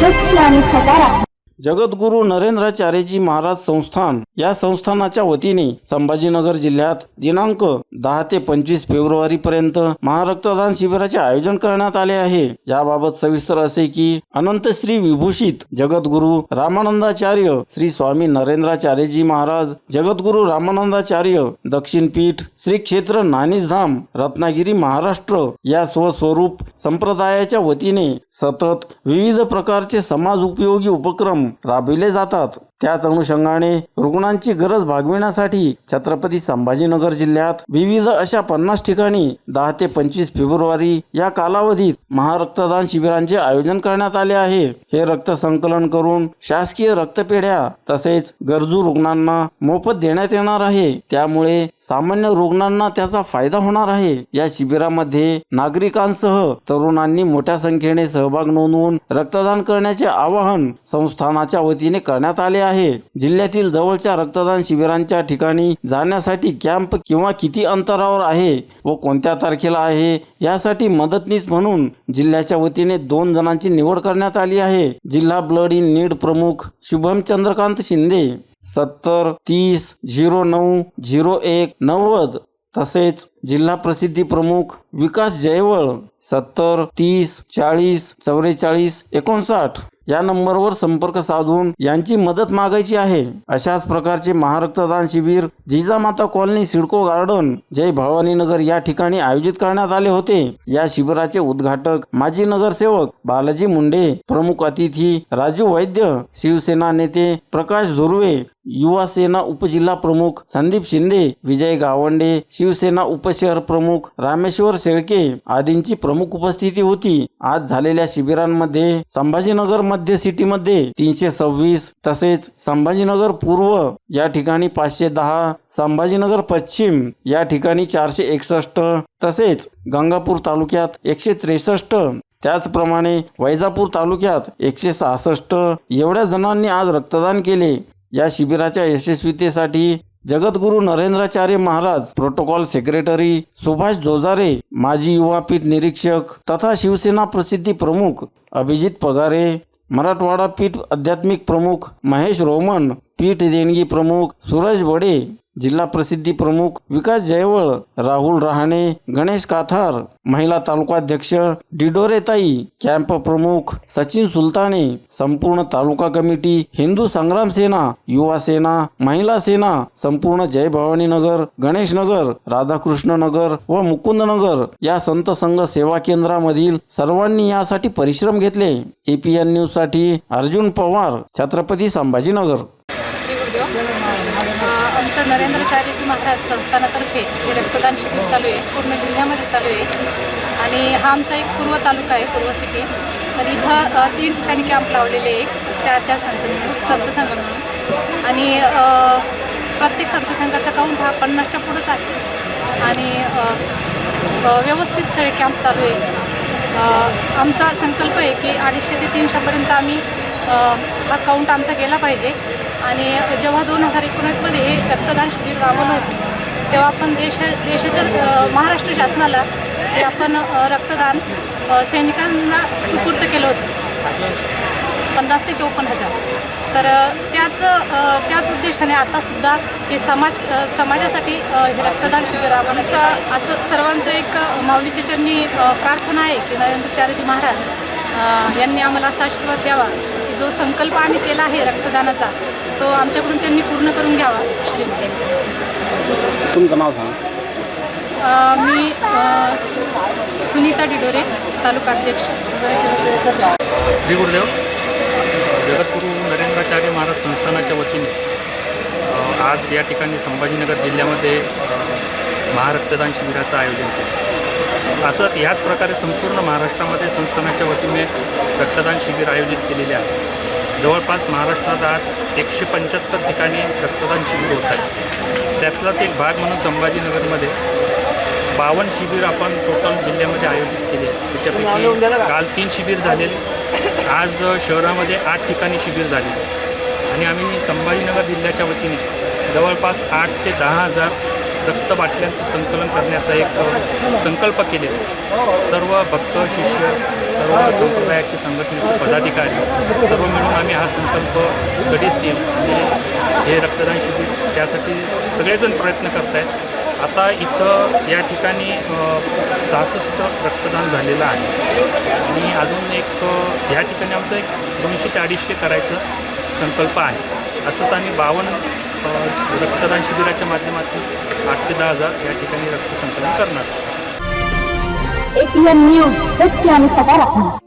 सत्य आणि जगद्गुरू नरेंद्राचार्यजी महाराज संस्थान या संस्थानाच्या वतीने संभाजीनगर जिल्ह्यात दिनांक दहा ते पंचवीस फेब्रुवारी पर्यंत महारक्तदान शिबिराचे आयोजन करण्यात आले आहे. याबाबत सविस्तर असे की अनंत श्री विभूषित जगद्गुरु रामानंदाचार्य श्री स्वामी नरेंद्राचार्यजी महाराज जगद्गुरु रामानंदाचार्य दक्षिण पीठ श्री क्षेत्र नानीसधाम रत्नागिरी महाराष्ट्र या स्वस्वरूप संप्रदायाच्या वतीने सतत विविध प्रकारचे समाज उपयोगी उपक्रम राबविले जातात. त्याच अनुषंगाने रुग्णांची गरज भागविण्यासाठी छत्रपती संभाजीनगर जिल्ह्यात विविध अशा पन्नास ठिकाणी दहा ते पंचवीस फेब्रुवारी या कालावधीत महारक्तदान शिबिरांचे आयोजन करण्यात आले आहे. हे रक्त संकलन करून शासकीय रक्तपेढ्या तसेच गरजू रुग्णांना मोफत देण्यात येणार आहे. त्यामुळे सामान्य रुग्णांना त्याचा फायदा होणार आहे. या शिबिरामध्ये नागरिकांसह तरुणांनी मोठ्या संख्येने सहभाग नोंदवून रक्तदान करण्याचे आवाहन प्रशासनाच्या वतीने करण्यात आले आहे. जिल्ह्यातील जवळच्या रक्तदान शिबिरांच्या ठिकाणी जाण्यासाठी कॅम्प किंवा किती अंतरावर आहे व कोणत्या तारखेला आहे यासाठी मदतनीस म्हणून जिल्ह्याच्या वतीने दोन जणांची निवड करण्यात आली आहे. जिल्हा ब्लड इन नीड प्रमुख शुभम चंद्रकांत शिंदे सत्तर तीस झिरो नऊ झिरो एक नव्वद तसेच जिल्हा प्रसिद्धी प्रमुख विकास जयवळ सत्तर तीस चाळीस चौवेचाळीस एकोणसाठ. या नंबरवर संपर्क साधून यांची मदत मागायची आहे. अशाच प्रकारचे महारक्तदान शिबिर जिजामाता कॉलनी सिडको गार्डन जय भवानी नगर या ठिकाणी आयोजित करण्यात आले होते. या शिबिराचे उद्घाटक माजी नगरसेवक बालाजी मुंडे प्रमुख अतिथी राजू वैद्य शिवसेना नेते प्रकाश धुर्वे युवासेना उपजिल्हा प्रमुख संदीप शिंदे विजय गावंडे शिवसेना उपशहर प्रमुख रामेश्वर शेळके आदींची प्रमुख उपस्थिती होती. आज झालेल्या शिबिरांमध्ये संभाजीनगर मध्य सिटीमध्ये तीनशे सव्वीस तसेच संभाजीनगर पूर्व या ठिकाणी पाचशे दहा संभाजीनगर पश्चिम या ठिकाणी चारशे एकसष्ट तसेच गंगापूर तालुक्यात एकशे त्रेसष्ट त्याचप्रमाणे वैजापूर तालुक्यात एकशे सहासष्ट. एवढ्या जणांनी आज रक्तदान केले. या शिबिराच्या यशस्वीतेसाठी जगद्गुरू नरेंद्राचार्य महाराज प्रोटोकॉल सेक्रेटरी सुभाष जोजारे माजी युवा पीठ निरीक्षक तथा शिवसेना प्रसिद्धी प्रमुख अभिजित पगारे मराठवाडा पीठ आध्यात्मिक प्रमुख महेश रोमन पीठ देणगी प्रमुख सूरज बडे जिल्हा प्रसिद्धी प्रमुख विकास जयवळ राहुल रहाणे गणेश काथार महिला तालुकाध्यक्ष डिडोरेताई कॅम्प प्रमुख सचिन सुलताने संपूर्ण तालुका कमिटी हिंदू संग्राम सेना युवा सेना महिला सेना संपूर्ण जय भवानी नगर गणेश नगर राधाकृष्ण नगर व मुकुंद नगर या संत संघ सेवा केंद्रामधील सर्वांनी यासाठी परिश्रम घेतले. एपीएन न्यूजसाठी अर्जुन पवार छत्रपती संभाजीनगर. व्हिडिओ आमचं नरेंद्र आमचं महाराज संस्थानातर्फे हे रक्तदान शिबिर चालू आहे. पूर्ण जिल्ह्यामध्ये चालू आहे. आणि हा आमचा एक पूर्व तालुका आहे पूर्व सिटी. तर इथं तीन ठिकाणी कॅम्प लावलेले आहे. चार चार संत मिळून संतसंघ म्हणून. आणि प्रत्येक संतसंघाचा काउंट हा पन्नासच्या पुढंच आहे. आणि व्यवस्थित सगळे कॅम्प चालू आहे. आमचा संकल्प आहे की अडीचशे ते तीनशेपर्यंत आम्ही हा काउंट आमचा गेला पाहिजे. आणि जेव्हा दोन हजार एकोणीसमध्ये हे रक्तदान शिबिर राबवलं होतं तेव्हा आपण देश देशाच्या महाराष्ट्र शासनाला हे आपण रक्तदान सैनिकांना सुपूर्द केलं होतं. पन्नास ते चौपन्न हजार. तर त्याच त्याच उद्देशाने आतासुद्धा हे समाज समाजासाठी हे रक्तदान शिबिर राबवण्याचं असं सर्वांचं एक माऊलीच्या चरणी प्रार्थना आहे की नरेंद्रचार्यजी महाराज यांनी आम्हाला असा आशीर्वाद द्यावा. जो संकल्प आम्ही केला आहे रक्तदानाचा तो आमच्याकडून त्यांनी पूर्ण करून घ्यावा. श्री तुमचं नाव सांगा. मी सुनीता डिडोरे तालुका अध्यक्ष. श्री गुरुदेव जगद्गुरू नरेंद्राचार्य महाराज संस्थानाच्या वतीने आज या ठिकाणी संभाजीनगर जिल्ह्यामध्ये महारक्तदान शिबिराचं आयोजन केलं. असंच ह्याच प्रकारे संपूर्ण महाराष्ट्रामध्ये संस्थानाच्या वतीने रक्तदान शिबिर आयोजित केलेले आहे. जवळपास महाराष्ट्रात आज एकशे पंच्याहत्तर ठिकाणी रक्तदान शिबिर होत आहे. त्यातलाच एक भाग म्हणून संभाजीनगरमध्ये बावन्न शिबिर आपण टोटल जिल्ह्यामध्ये आयोजित केले त्याच्यापैकी काल तीन शिबिर झालेले. आज शहरामध्ये आठ ठिकाणी शिबिर झाले आणि आम्ही संभाजीनगर जिल्ह्याच्या वतीने जवळपास आठ ते दहा हजार रक्त बाटल्यांचं संकलन करण्याचा एक संकल्प केलेला आहे. सर्व भक्त शिष्य सर्व संप्रदायाचे संघटनेचे पदाधिकारी सर्व मिळून आम्ही हा संकल्प कधीच केला आणि हे रक्तदान शिबिर त्यासाठी सगळेजण प्रयत्न करत आहेत आता इथं या ठिकाणी सहासष्ट रक्तदान झालेलं आहे. आणि अजून एक ह्या ठिकाणी आमचं एक दोनशे ते अडीचशे करायचं संकल्प आहे. असंच आम्ही बावन्न रक्तदान शिबिराच्या माध्यमातून आठ ते दहा हजार या ठिकाणी रक्त संकलन करणार. एपीएन न्यूज सत्य आणि सकारात्मक